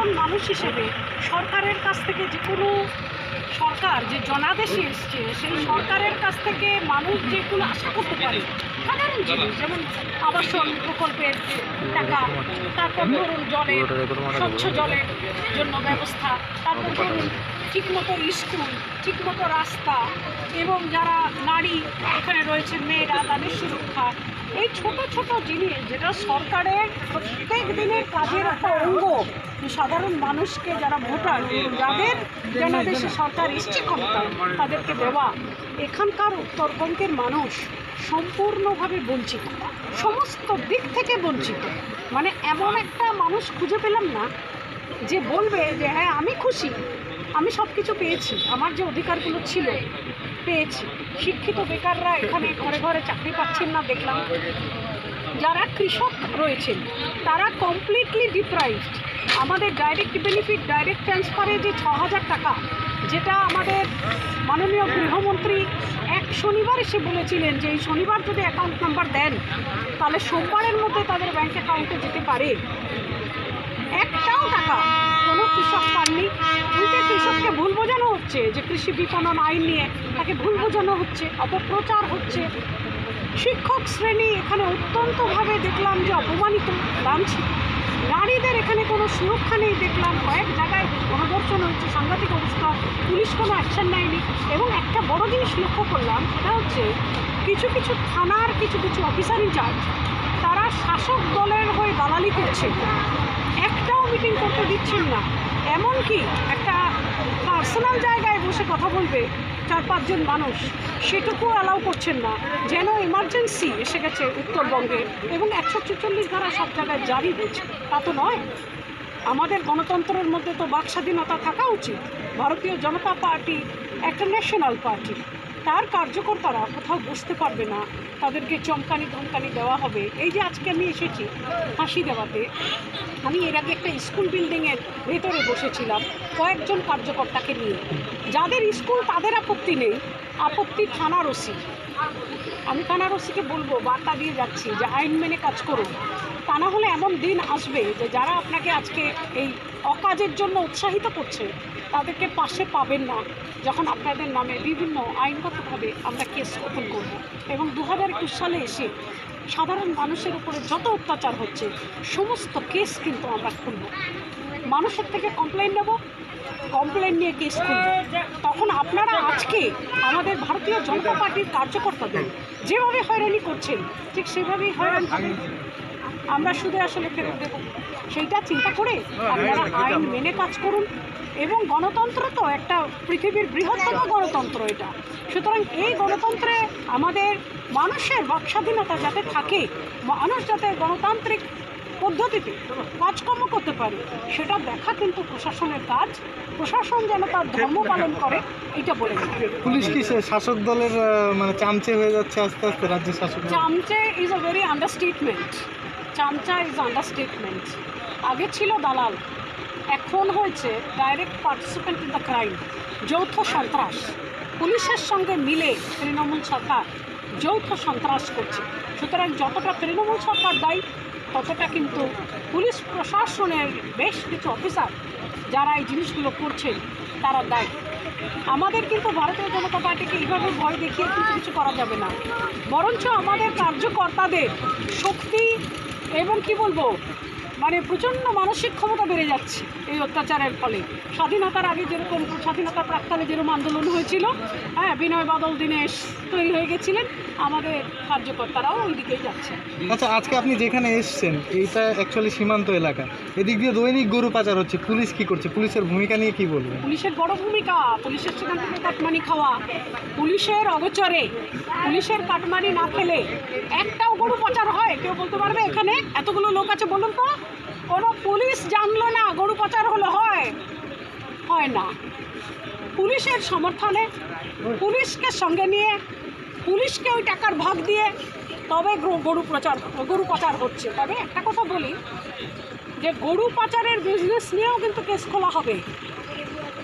সাধারণ মানুষ হিসেবে সরকারের কাছ থেকে যে কোনো সরকার, যে জনাদেশে এসছে, সেই সরকারের কাছ থেকে মানুষ যেগুলো আশা করতে পারে, সাধারণ জিনিস, যেমন আবাসন প্রকল্পের টাকা, তারপর ধরুন জলের স্বচ্ছ জলের জন্য ব্যবস্থা, তারপর ধরুন ঠিকমতো স্কুল, ঠিকমতো রাস্তা, এবং যারা নারী এখানে রয়েছে মেয়েরা, তাদের সুরক্ষা, এই ছোট ছোট জিনিস যেটা সরকারের প্রত্যেক দিনের কাজের একটা অঙ্গ। যে সাধারণ মানুষকে যারা ভোটার, যাদের জনাদেশে সরকার এসছে ক্ষমতায়, তাদেরকে দেওয়া এখানকার উত্তরবঙ্গের মানুষ সম্পূর্ণভাবে বঞ্চিত, সমস্ত দিক থেকে বঞ্চিত। মানে এমন একটা মানুষ খুঁজে পেলাম না, যে বলবে যে হ্যাঁ আমি খুশি, আমি সব কিছু পেয়েছি, আমার যে অধিকারগুলো ছিল, পেয়েছি। শিক্ষিত বেকাররা এখানে ঘরে ঘরে চাকরি পাচ্ছেন না, দেখলাম। যারা কৃষক রয়েছেন, তারা কমপ্লিটলি ডিপ্রাইভড আমাদের ডাইরেক্ট বেনিফিট ডাইরেক্ট ট্রান্সফারে যে ছ হাজার টাকা, যেটা আমাদের মাননীয় গৃহমন্ত্রী এক শনিবার এসে বলেছিলেন যে, এই শনিবার যদি অ্যাকাউন্ট নাম্বার দেন, তাহলে সোমবারের মধ্যে তাদের ব্যাঙ্ক অ্যাকাউন্টে যেতে পারে। একটাও টাকা কোনো কৃষক পাননি। উল্টে কৃষককে ভুল বোঝানো হচ্ছে যে কৃষি বিপণন আইন নিয়ে তাকে ভুল বোঝানো হচ্ছে, অপপ্রচার হচ্ছে। শিক্ষক শ্রেণি এখানে অত্যন্তভাবে দেখলাম যে অপমানিত, লাঞ্ছিত। নারীদের এখানে কোনো সুরক্ষা নেই দেখলাম। কয়েক জায়গায় গণধর্ষণ হচ্ছে সাংঘাতিক অবস্থা, পুলিশ কোনো অ্যাকশন নেয়নি। এবং একটা বড় জিনিস লক্ষ্য করলাম, সেটা হচ্ছে কিছু কিছু থানার কিছু কিছু অফিসার ইনচার্জ তারা শাসক দলের হয়ে দালালি করছে। একটাও মিটিং করতে দিচ্ছেন না। এমনকি একটা পার্সোনাল জায়গায় বসে কথা বলবে চার পাঁচজন মানুষ, সেটুকু অ্যালাউ করছেন না। যেন ইমার্জেন্সি এসে গেছে উত্তরবঙ্গে এবং একশো ছেচল্লিশ ধারা সব জায়গায় জারি হয়েছে। তা তো নয়। আমাদের গণতন্ত্রের মধ্যে তো বাক স্বাধীনতা থাকা উচিত। ভারতীয় জনতা পার্টি একটা ন্যাশনাল পার্টি তার কার্যকর্তারা কোথাও বুঝতে পারবে না। তাদেরকে চমকানি ধমকানি দেওয়া হবে। এই যে আজকে আমি এসেছি ফাঁসি দেওয়াতে, আমি এর আগে একটা স্কুল বিল্ডিংয়ের ভেতরে বসেছিলাম কয়েকজন কার্যকর্তাকে নিয়ে। যাদের স্কুল তাদের আপত্তি নেই আপত্তি থানার ওসি আমি থানার ওসিকে বলব, বার্তা দিয়ে যাচ্ছি যে আইন মেনে কাজ করুন। তা না হলে এমন দিন আসবে যে যারা আপনাকে আজকে এই অকাজের জন্য উৎসাহিত করছে, তাদেরকে পাশে পাবেন না। যখন আপনাদের নামে বিভিন্ন আইনগতভাবে আমরা কেস ওপেন করব। এবং দু হাজার একুশ সালে এসে সাধারণ মানুষের উপরে যত অত্যাচার হচ্ছে, সমস্ত কেস কিন্তু আমরা খুলব। মানুষের থেকে কমপ্লেন নেব কমপ্লেন নিয়ে কেস খুলব। তখন আপনারা আজকে আমাদের ভারতীয় জনতা পার্টির কার্যকর্তাদের যেভাবে হয়রানি করছেন, ঠিক সেভাবেই হয়রানি। আমরা শুধু আসলে ফেরত দেব। সেইটা চিন্তা করে আপনারা আইন মেনে কাজ করুন এবং গণতন্ত্র তো একটা পৃথিবীর বৃহত্তম গণতন্ত্র এটা। সুতরাং এই গণতন্ত্রে আমাদের মানুষের বাক স্বাধীনতা যাতে থাকে, মানুষ যাতে গণতান্ত্রিক পদ্ধতিতে কাজকর্ম করতে পারে সেটা দেখা কিন্তু প্রশাসনের কাজ। প্রশাসন যেন তার ধর্ম পালন করে এটা বলে। পুলিশ কি শাসক দলের মানে চামচে হয়ে যাচ্ছে আস্তে আস্তে রাজ্যের শাসক চামচে ইজ আ ভেরি আন্ডারস্টেটমেন্ট চামচা ইজ আন্ডারস্টেটমেন্ট আগে ছিল দালাল এখন হয়েছে direct participant in the crime যৌথ সন্ত্রাস। পুলিশের সঙ্গে মিলে তৃণমূল সরকার যৌথ সন্ত্রাস করছে। সুতরাং যতটা তৃণমূল সরকার দায়ী ততটা কিন্তু পুলিশ প্রশাসনের বেশ কিছু অফিসার যারা এই জিনিসগুলো করছেন, তারা দায়ী। আমাদের কিন্তু ভারতীয় জনতা পার্টিকে এইভাবে ভয় দেখিয়ে কিন্তু কিছু করা যাবে না। বরঞ্চ আমাদের কার্যকর্তাদের শক্তি, এবং কি বলব মানে প্রচণ্ড মানসিক ক্ষমতা বেড়ে যাচ্ছে এই অত্যাচারের ফলে। স্বাধীনতার আগে যেরকম স্বাধীনতা প্রাক্কালে যেরকম আন্দোলন হয়েছিল হ্যাঁ বিনয় বাদল দীনেশ তৈরি হয়ে গেছিলেন আমাদের কার্যকর্তারাও ওই দিকেই যাচ্ছে আচ্ছা আজকে আপনি যেখানে এসেছেন এইটা অ্যাকচুয়ালি সীমান্ত এলাকা। এদিক দিয়ে দৈনিক গরু পাচার হচ্ছে পুলিশ কি করছে? পুলিশের ভূমিকা নিয়ে কি বলবেন? পুলিশের বড় ভূমিকা পুলিশের সেখান থেকে কাটমানি খাওয়া। পুলিশের অগোচরে পুলিশের কাটমানি না খেলে একটাও গরু পাচার হয় কেউ বলতে পারবে এখানে এতগুলো লোক আছে বলুন তো। কোনো পুলিশ জানলো না গরু পাচার হলো, হয়? হয় না। পুলিশের সমর্থনে পুলিশকে সঙ্গে নিয়ে, পুলিশকে ওই টাকার ভাগ দিয়ে তবে গরু- প্রচার, গরু পাচার হচ্ছে। তবে একটা কথা বলি, যে গরু পাচারের বিজনেস নিয়েও কিন্তু কেস খোলা হবে।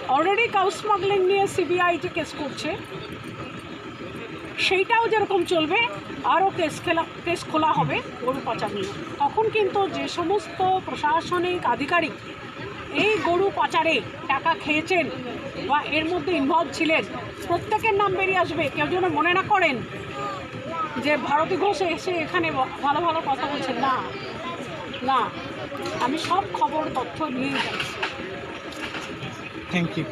অলরেডি কাউ স্মাগলিং নিয়ে সিবিআই যে কেস করছে সেইটাও যেরকম চলবে, আরও কেস খেলা কেস খোলা হবে গরু পাচার নিয়ে। তখন কিন্তু যে সমস্ত প্রশাসনিক আধিকারিক এই গরু পাচারে টাকা খেয়েছেন বা এর মধ্যে ইনভলভ ছিলেন, প্রত্যেকের নাম বেরিয়ে আসবে। কেউ যেন মনে না করেন যে ভারতী ঘোষ এসে এখানে ভালো ভালো কথা বলছেন। না না, আমি সব খবর, তথ্য নিয়ে যাচ্ছি। Thank you